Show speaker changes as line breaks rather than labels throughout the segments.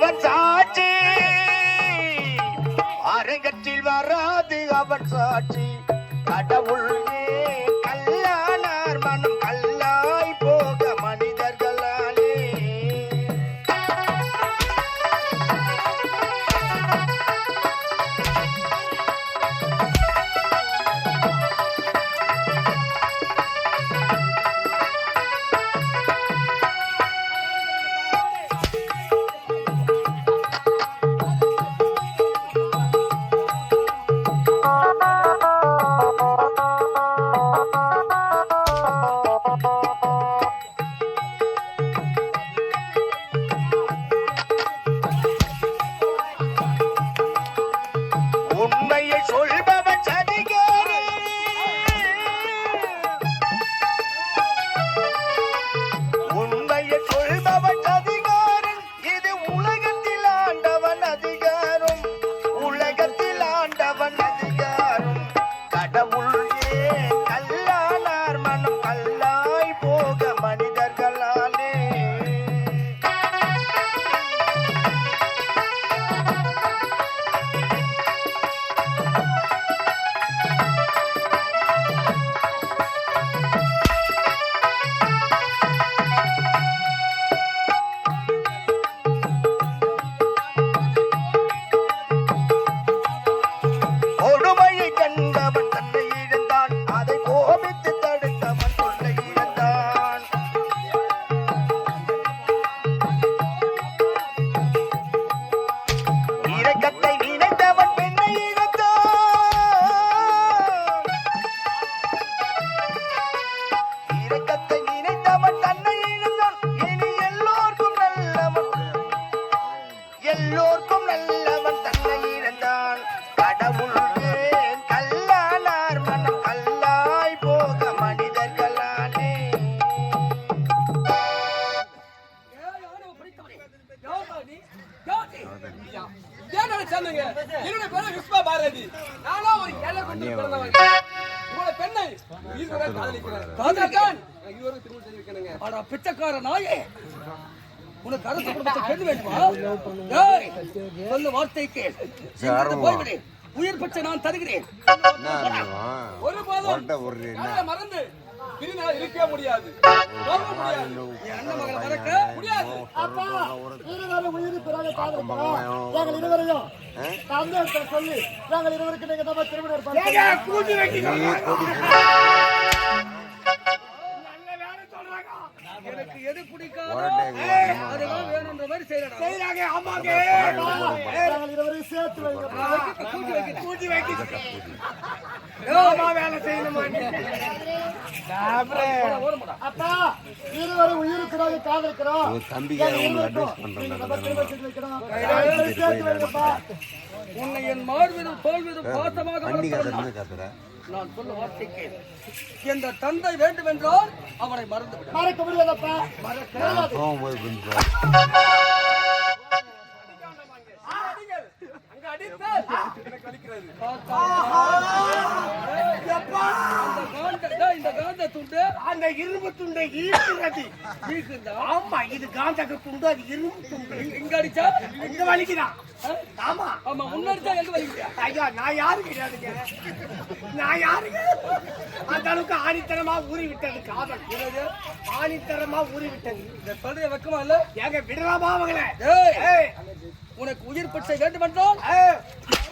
அவன் சாட்சி. அரங்கத்தில் வராது அவன் சாட்சி. கடவுள் உண்மையை பெண்ணை
திருமணம் செய்து வைக்கணுங்க.
பிச்சைக்கார நாயே. உனக்கு அரசு குடும்பத்தை பெண் வேண்டுமா? சொன்ன வார்த்தைக்கு போய்விடு. உயிர் பிச்சை நான் தருகிறேன்.
ஒரு போதும். மறந்து பிரிந்தால் இருக்கவே முடியாது. போக முடியாது.
என் அண்ணன் மகளை மறக்க
முடியாது.
அப்பா இருவரும் உயிர் பிறகு காதலிக்கிறோம் நாங்கள் இருவரையும் தந்தை சொல்லி நாங்கள் இருவருக்கு நீங்க நம்ம திருமணம்
எனக்கு எது பிடிக்காதோ அதுதான் வேணுன்ற மாதிரி செய்யறா
நாங்கள் இருவரையும் சேர்த்து அப்பா உயிருக்குறாங்க காதலிக்கிறோம் இருவரையும் சேர்த்து வைங்கப்பா
உன்னை என் மார்பிலும் தோல்விலும் பாசமாக நான் சொல்ல வார்த்தைக்கு எந்த தந்தை வேண்டும் என்றால் அவனை மறந்து
மறக்க முடியாதப்பா.
நான்
அடிக்கிறது
இந்த காந்த துண்டு
அந்த இரும்பு துண்டை? ஆமா இது காந்தக துண்டு அது இரும்பு துண்டு.
இங்க அடிச்சா
இங்க வலிக்குதான் ஆமா.
ஆமா முன்னடிச்சா எங்க வலிக்கிறியா
ஐயா நான் யாரு கிடையாதுங்க நான் யாருங்க அந்த அளவுக்கு ஆணித்தரமா ஊறி விட்டது காதல். ஆணித்தரமா ஊறி விட்டது
இந்த சொல்றைய வெக்கமா இல்ல
ஏங்க விடலாமா அவங்கள?
உனக்கு உயிர் பிச்சை வேண்டும் என்றால்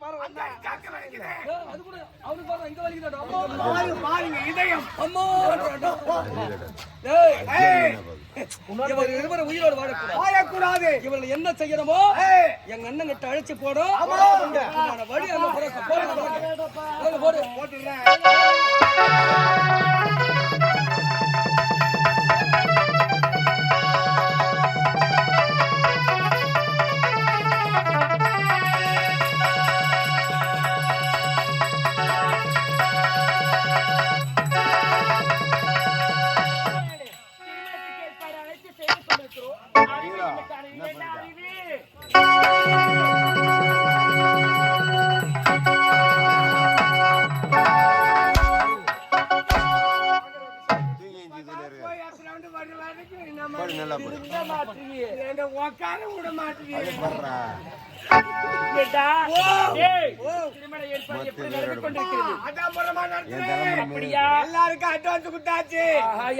பாரு அந்த காக்க வலிக்குது.
ஏய், அது கூட அவனுக்கு பாரு இங்க வலிக்குதாடா அம்மா
பாரு, பாருங்க இதயம்.
அம்மா ஏய்
ஏய்,
இவர் இருவரும் உயிரோடு வாழக்கூடாது.
வாழக்கூடாது.
இவர்கள் என்ன செய்யணுமோ
ஏய்,
எங்க அண்ணன் கிட்ட அழைச்சு போடும் உண்டான வழி அந்த புறக்க போடு.
மாட்டுவீங்க
எல்லாருக்கும் அட்வான்ஸ் கொடுத்தாச்சு.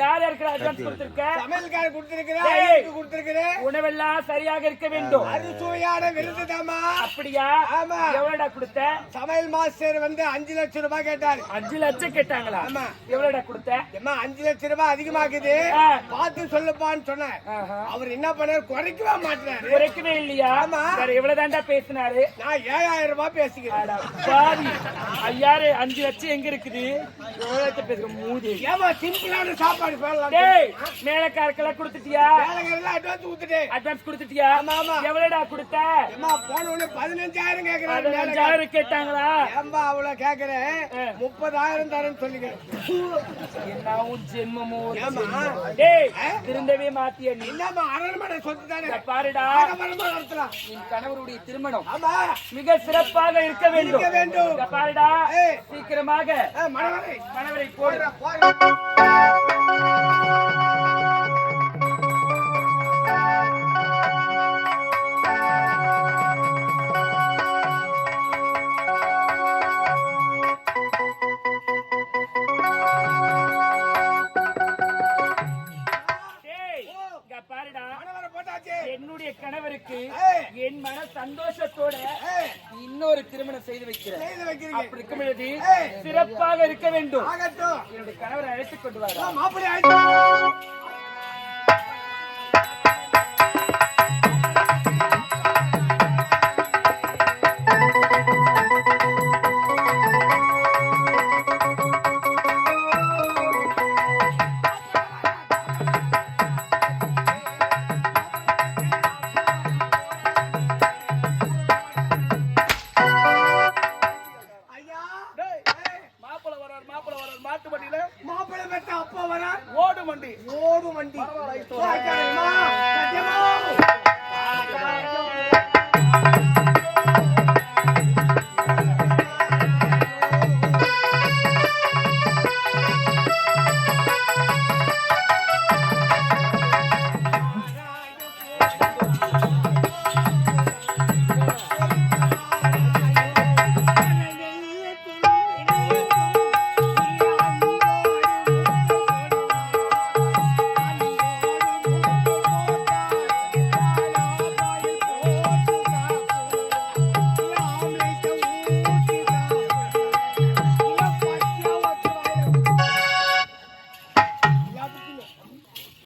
யார் யாருக்கு அட்வான்ஸ் கொடுத்திருக்க?
சமையல்காரர் கொடுத்திருக்கிறேன் கொடுத்திருக்கிறேன்
உணவெல்லாம் சரியாக இருக்க வேண்டும்.
அறுசுவையான விருது தாமா
அப்படியா?
ஆமா.
எவ்வளவுடா கொடுத்த?
சமையல் மாஸ்டர் வந்து அஞ்சு லட்சம் ரூபாய் கேட்டாரு.
அஞ்சு லட்சம் கேட்டாங்களா?
ஆமா.
எவ்வளவுடா கொடுத்த?
ஏம்மா அஞ்சு லட்சம் ரூபாய் அதிகமாக்குது. பார்த்து சொல்லுப்பான்னு சொன்னேன். அவர் என்ன பண்ணாரு? குறைக்கவே மாட்டாரு
குறைக்கவே இல்லையா?
ஆமா.
எவ்வளவுதான்டா பேசினாரு?
நான் ஏழாயிரம் ரூபாய் பேசிக்கிறேன்.
பாவி ஐயாரு அஞ்சு லட்சம் எங்க இருக்குது?
சாப்பாடு
மேலக்காரக்கெல்லாம் கொடுத்துட்டியா?
அட்வான்ஸ் கொடுத்துட்டேன்.
அட்வான்ஸ் கொடுத்துட்டியா?
ஆமா.
எவ்வளவுடா கொடுத்த?
போன உடனே பதினஞ்சாயிரம் வேலைக்காரர்.
பதினஞ்சாயிரம் கேட்டாங்களா?
ஏம்பா அவ்வளவு கேக்குறேன். முப்பதாயிரம் தரேன்னு சொல்லிக்கிறேன்
என்ன உன் ஜென்மமோ. டேய் திருந்தவே மாத்திய நீ?
என்னம்மா அரண்மனை சொத்து தானே?
பாருடா.
நடத்தலாம்
என் கணவருடைய திருமணம்.
ஆமா.
மிக சிறப்பாக இருக்க வேண்டும்.
இருக்க வேண்டும்.
இத பாருடா. சீக்கிரமாக.
ஆ, மணவரை
கணவரை போடு
போடுறா.
கணவருக்கு. என் மன சந்தோஷத்தோட இன்னொரு திருமணம் செய்து வைக்கிறேன்.
செய்து வைக்கிறீங்க.
அப்படி இருக்கும் பொழுது. சிறப்பாக இருக்க வேண்டும். என்னுடைய கணவரை அழைத்துக் கொண்டு வர
வண்டி. ஓடும் வண்டி.